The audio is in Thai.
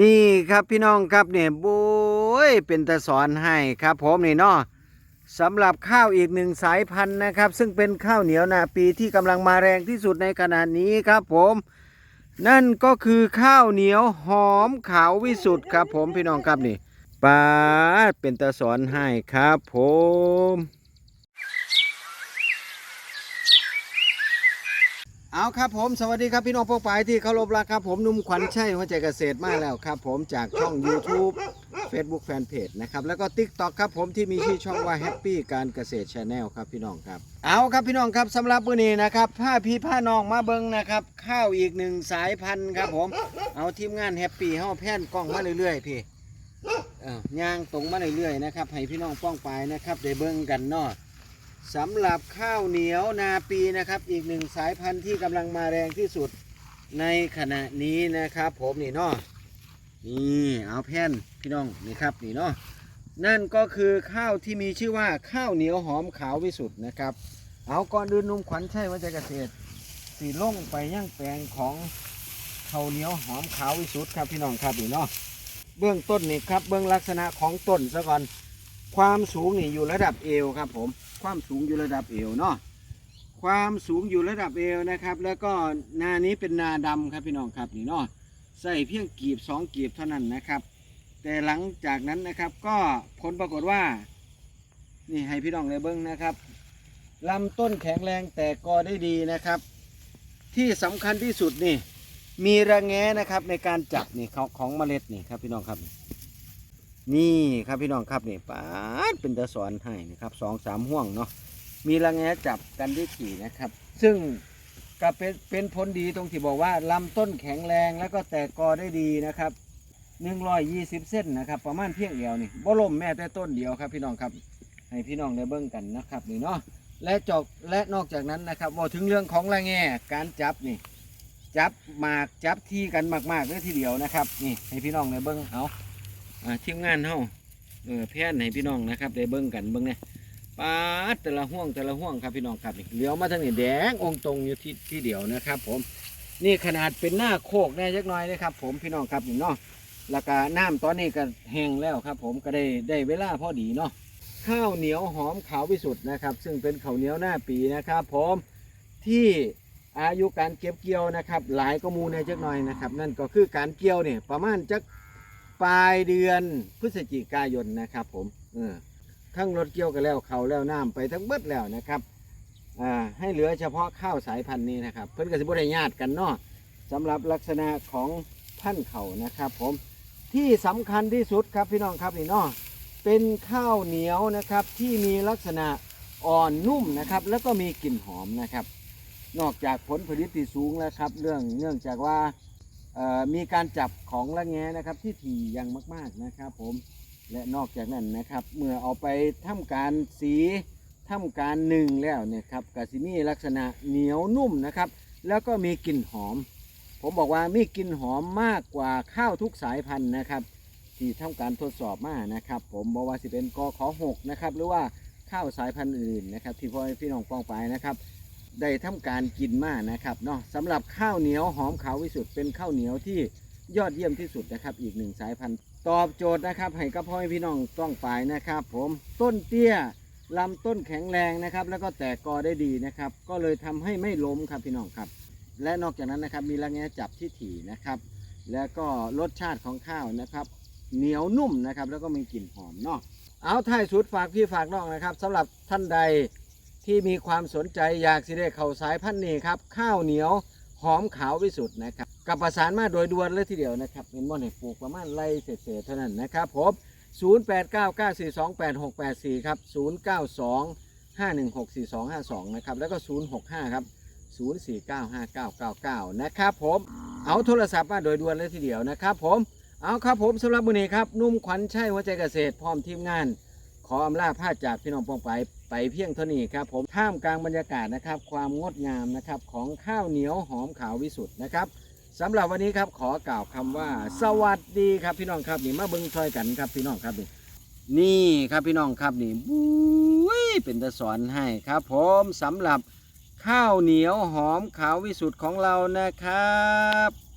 นี่ครับพี่น้องครับเนี่ยโบ้ยเป็นตะสอนให้ครับผมนี่เนาะสำหรับข้าวอีกหนึ่งสายพันธุ์นะครับ ซึ่งเป็นข้าวเหนียวนาปีที่กำลังมาแรงที่สุดในขณะนี้ครับผม นั่นก็คือข้าวเหนียวหอมขาววิสุทธ์ครับผมพี่น้องครับนี่ปาเป็นตะสอนให้ครับผม เอาครับผมสวัสดีครับพี่น้องพวกปายที่เคารพรักครับผมหนุ่มขวัญชัยหัวใจเกษตรมาแล้วครับ ผมจากช่อง YouTube Facebook Fanpage นะครับแล้วก็ TikTok ครับผมที่มีชื่อช่องว่า Happy การเกษตร Channel ครับพี่น้องครับ เอาครับพี่น้องครับสำหรับมื้อนี้นะครับผ้าพี่ผ้าน้องมาเบิงนะครับข้าวอีกหนึ่งสายพันธุ์ครับผมเอาทีมงาน Happy เฮาแพ่นกล้องมาเรื่อยๆพี่เอ้าย่างตรงมาเรื่อยๆนะครับให้พี่น้องป้องปายนะครับได้เบิ่งกันเนาะ สำหรับข้าวเหนียวนาปีนะครับ อีกหนึ่งสายพันธุ์ที่กำลังมาแรงที่สุดในขณะนี้นะครับ ผมนี่เนาะนี่เอาแผ่นพี่น้องนี่ครับนี่เนาะนั่นก็คือข้าวที่มีชื่อว่าข้าวเหนียวหอมขาววิสุทธ์นะครับ เอาก่อนอื่นนุ่มขวัญใช่ว่าใจเกษตรสีล่งไปย่างแปลงของข้าวเหนียวหอมขาววิสุทธ์ครับพี่น้องครับนี่เนาะเบื้องต้นนี่ครับเบื้องลักษณะของต้นซะก่อน ความสูงนี่อยู่ระดับเอวครับผม ความสูงอยู่ระดับเอวเนาะ ความสูงอยู่ระดับเอวนะครับ แล้วก็นานี้เป็นนาดำครับพี่น้องครับนี่เนาะ ใส่เพียงกีบสองกีบเท่านั้นนะครับ แต่หลังจากนั้นนะครับก็ผลปรากฏว่า นี่ให้พี่น้องเลยเบิ้งนะครับลำต้นแข็งแรงแต่กอได้ดีนะครับ ที่สำคัญที่สุดนี่ มีระแงนะครับในการจับนี่ของของเมล็ดนี่ครับพี่น้องครับ นี่ครับพี่น้องครับนี่ป้าดเป็นตะสอนให้นะครับสองสามห่วงเนาะมีระแงจับกันได้ถี่นะครับ ซึ่งก็เป็นเป็นผลดีตรงที่บอกว่าลำต้นแข็งแรงแล้วก็แตกกอได้ดีนะครับหนึ่งร้อยยี่สิบเส้นนะครับ ประมาณเพียงเดียวนี่บ่ล่มแม้แต่ต้นเดียวครับ พี่น้องครับให้พี่น้องได้เบิ่งกันนะครับนี่เนาะและจอกและนอกจากนั้นนะครับบอถึงเรื่องของระแงการจับนี่ จับหมากจับที่กันมากๆเลยทีเดียวนะครับ นี่ให้พี่น้องได้เบิ่งเอา ทีมงานเฮาเออแพทย์ให้พี่น้องนะครับได้เบิ่งกันเบิ่งเนี่ยปาดแต่ละห่วงแต่ละห่วงครับพี่น้องครับนี่เหลียวมาทางนี้แดงองตรงอยู่ที่ที่เดียวนะครับ ผม นี่ขนาดเป็นหน้าโคกแน่จักน่อยนะครับ ผมพี่น้องครับนี่เนาะแล้วก็น้ำตอนนี้ก็แห้งแล้วครับ ผมก็ได้ได้เวลาพอดีเนาะข้าวเหนียวหอมขาววิสุทธ์นะครับ ซึ่งเป็นข้าวเหนียวหน้าปีนะครับ ผมที่อายุการเก็บเกี่ยวนะครับ หลายก็มูในจักหน่อยนะครับ นั่นก็คือการเกี่ยวเนี่ยประมาณจัก ปลายเดือนพฤศจิกายนนะครับ ผมเออทั้งรถเกี่ยวกันแล้วเขาแล้วน้ำไปทั้งเบิดแล้วนะครับอ่าให้เหลือเฉพาะข้าวสายพันธุ์นี้นะครับ เพิ่นก็สิบ่ได้ญาติกันเนาะสำหรับลักษณะของพันธุ์เขานะครับ ผมที่สำคัญที่สุดครับพี่น้องครับนี่เนาะเป็นข้าวเหนียวนะครับที่มีลักษณะอ่อนนุ่มนะครับ แล้วก็มีกลิ่นหอมนะครับ นอกจากผลผลิตที่สูงแล้วครับ เรื่องเนื่องจากว่า มีการจับของละแงนะครับที่ถี่ย่างมาก ๆนะครับ ผมและนอกจากนั้นนะครับ เมื่อเอาไปทำการสีทำการหนึ่งแล้วเนี่ยครับกาซิมีลักษณะเหนียวนุ่มนะครับ แล้วก็มีกลิ่นหอม ผมบอกว่ามีกลิ่นหอมมากกว่าข้าวทุกสายพันธุ์นะครับที่ทำการทดสอบมานะครับ ผมบอกว่าสิเป็นกขอหกนะครับหรือว่าข้าวสายพันธุ์อื่นนะครับ ที่พ่อพี่น้องปองไปนะครับ ได้ทำการกินมานะครับเนาะสำหรับข้าวเหนียวหอมขาววิสุทธ์เป็นข้าวเหนียวที่ยอดเยี่ยมที่สุดนะครับ อีกหนึ่งสายพันธุ์ ตอบโจทย์นะครับให้กับพ่อพี่น้องต้องปลายนะครับ ผมต้นเตี้ยลำต้นแข็งแรงนะครับ แล้วก็แตกกอได้ดีนะครับ ก็เลยทำให้ไม่ล้มครับพี่น้องครับ และนอกจากนั้นนะครับมีระแงะจับที่ถี่นะครับ แล้วก็รสชาติของข้าวนะครับ เหนียวนุ่มนะครับ แล้วก็มีกลิ่นหอมเนาะเอาท้ายสุดฝากพี่ฝากน้องนะครับสำหรับท่านใด ที่มีความสนใจอยากสิได้เข้าสายพันธุ์นี้ครับ ข้าวเหนียวหอมขาววิสุทธ์นะครับ กับประสานมาโดยด่วนเลยทีเดียวนะครับเงินบ่อนให้ปลูกประมาณไรเศษๆเท่านั้นนะครับผม0899428684 ครับ 092 5164252 นะครับ แล้วก็ 065 ครับ 0495999 นะครับผม เอาโทรศัพท์มาโดยด่วนเลยทีเดียวนะครับผม เอาครับผมสำหรับมื้อนี้ครับ นุ่มขวัญชัยหัวใจเกษตรพร้อมทีมงาน ขออำลาพาจากพี่น้องปองไปไปเพียงเท่านี้ครับผมท่ามกลางบรรยากาศนะครับ ความงดงามนะครับของข้าวเหนียวหอมขาววิสุทธ์นะครับสำหรับวันนี้ครับขอกล่าวคำว่า สวัสดีครับพี่น้องครับนี่มาเบิ้งซอยกันครับพี่น้องครับนี่นี่ครับพี่น้องครับนี่บุ้ยเป็นตะสอนให้ครับ ผมสำหรับข้าวเหนียวหอมขาววิสุทธ์ของเรานะครับ